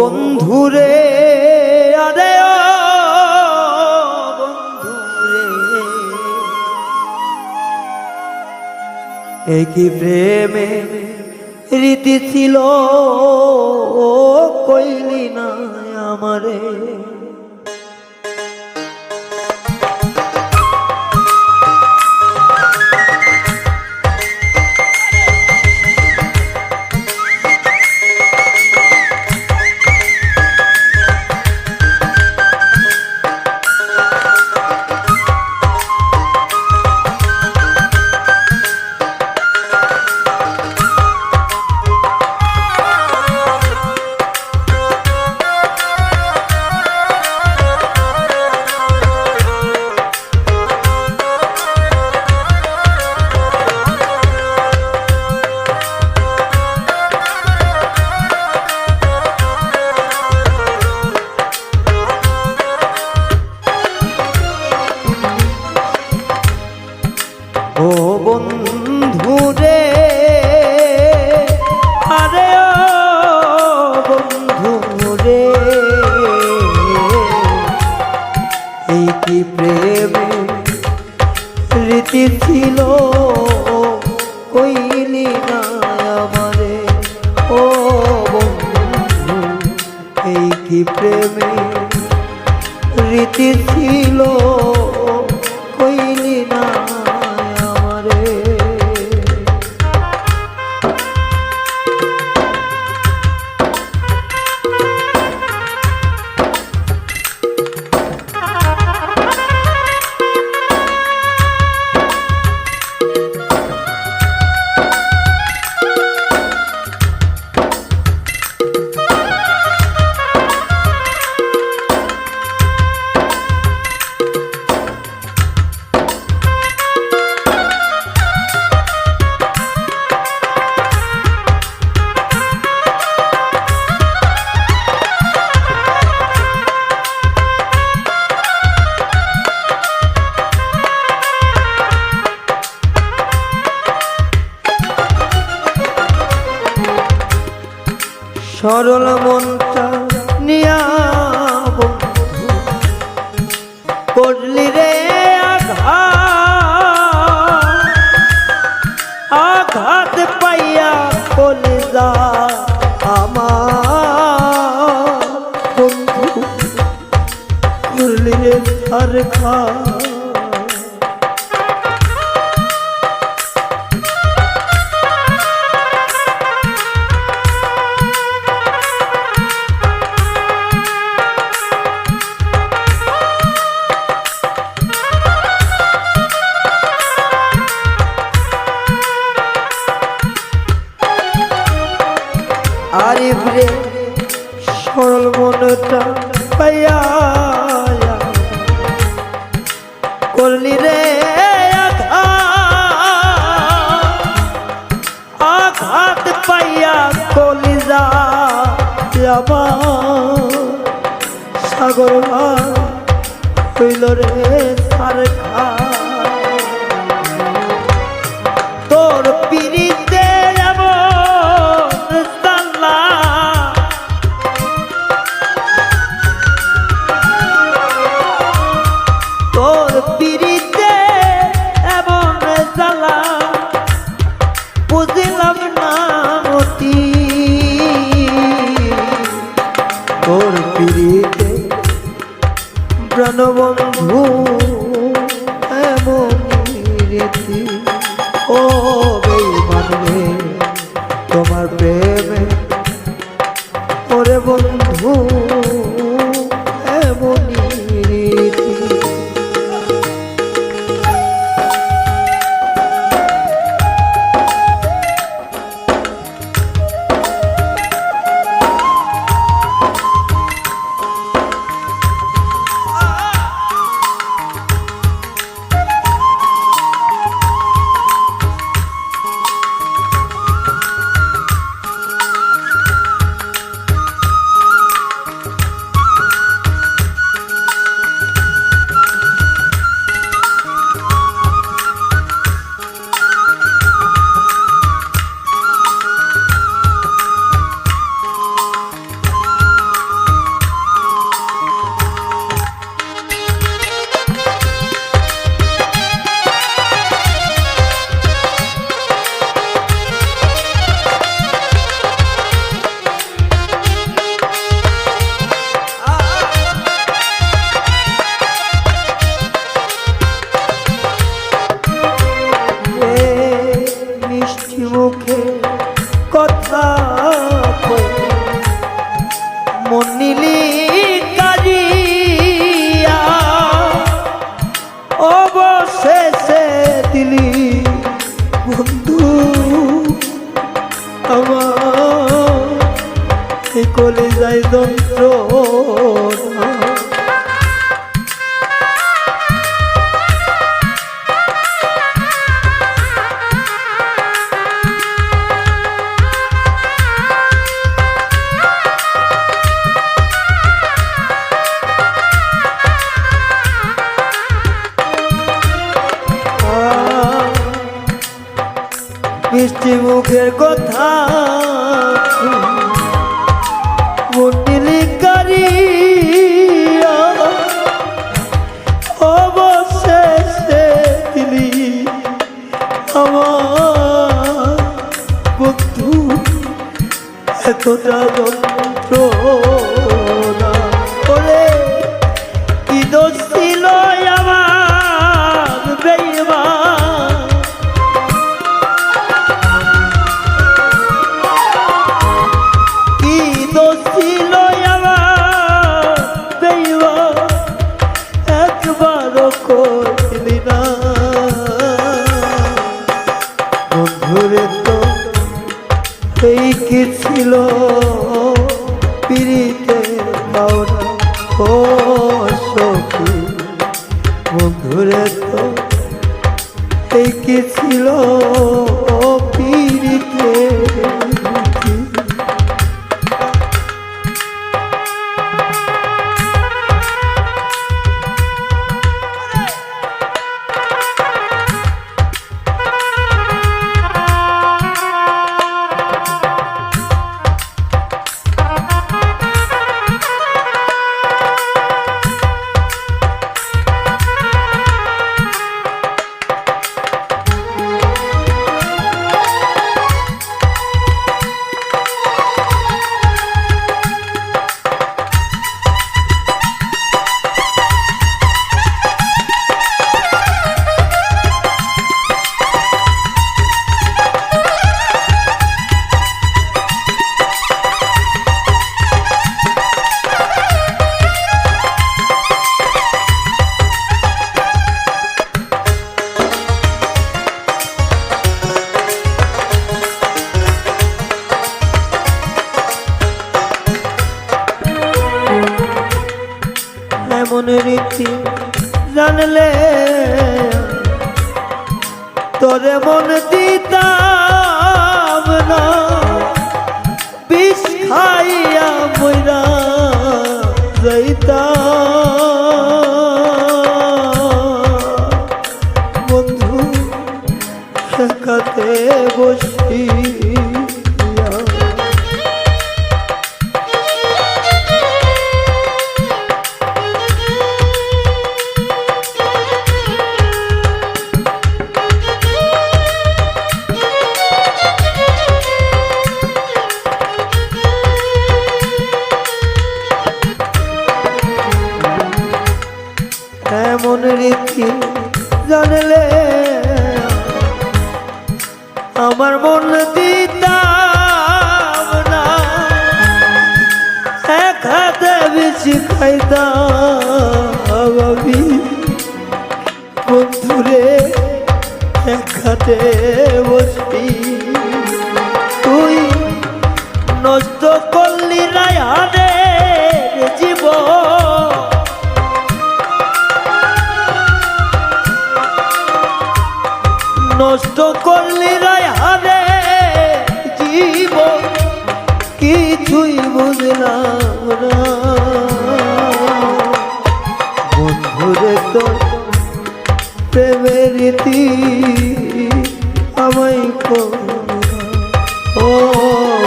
বন্ধুরে আরে বন্ধুরে। একই প্রেমে রীতি ছিল কইলি না আমারে। রীতি ছিল সরল মনটা নিয়া করলি রে আঘাত আঘাত পাইয়া কলিজা আমার। বন্ধু করলি রে আর খা সাগর হইল রে সার খা প্রাণবন্ধু মুখের কথা। মন্দিলি কারিয়া অবশেষে দিলি আমার বন্ধু। এতটা যন্ত্রণা করে কি দোষ বন্ধুরে তো এই কি ছিল পিড়িতে পাওনা? ও সখী বন্ধুরে তো এই কি ছিল জানলে তোরে মন দিতাম না। বিষ খাইয়া মইরা যাইতাম। এমন জানলে আমার মন দিতাম না। এক হাতে বেশি খাইতাম আমি। বন্ধুরে, এক হাতে বসি তুই নষ্ট করলি রায়াদের জীবন। নষ্ট করলি রায়ারে, জীবন কিছুই বুঝলাম বন্ধুরে তো প্রেমের রীতি আমায়। ও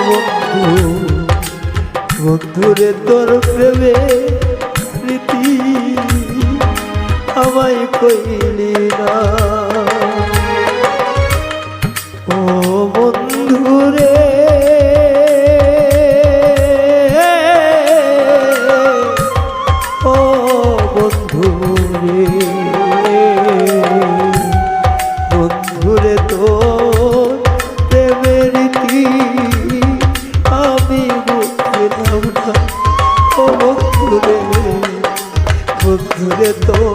বন্ধু, বন্ধুরে তোর প্রেমে রীতি আমায় কইলি বন্ধুরে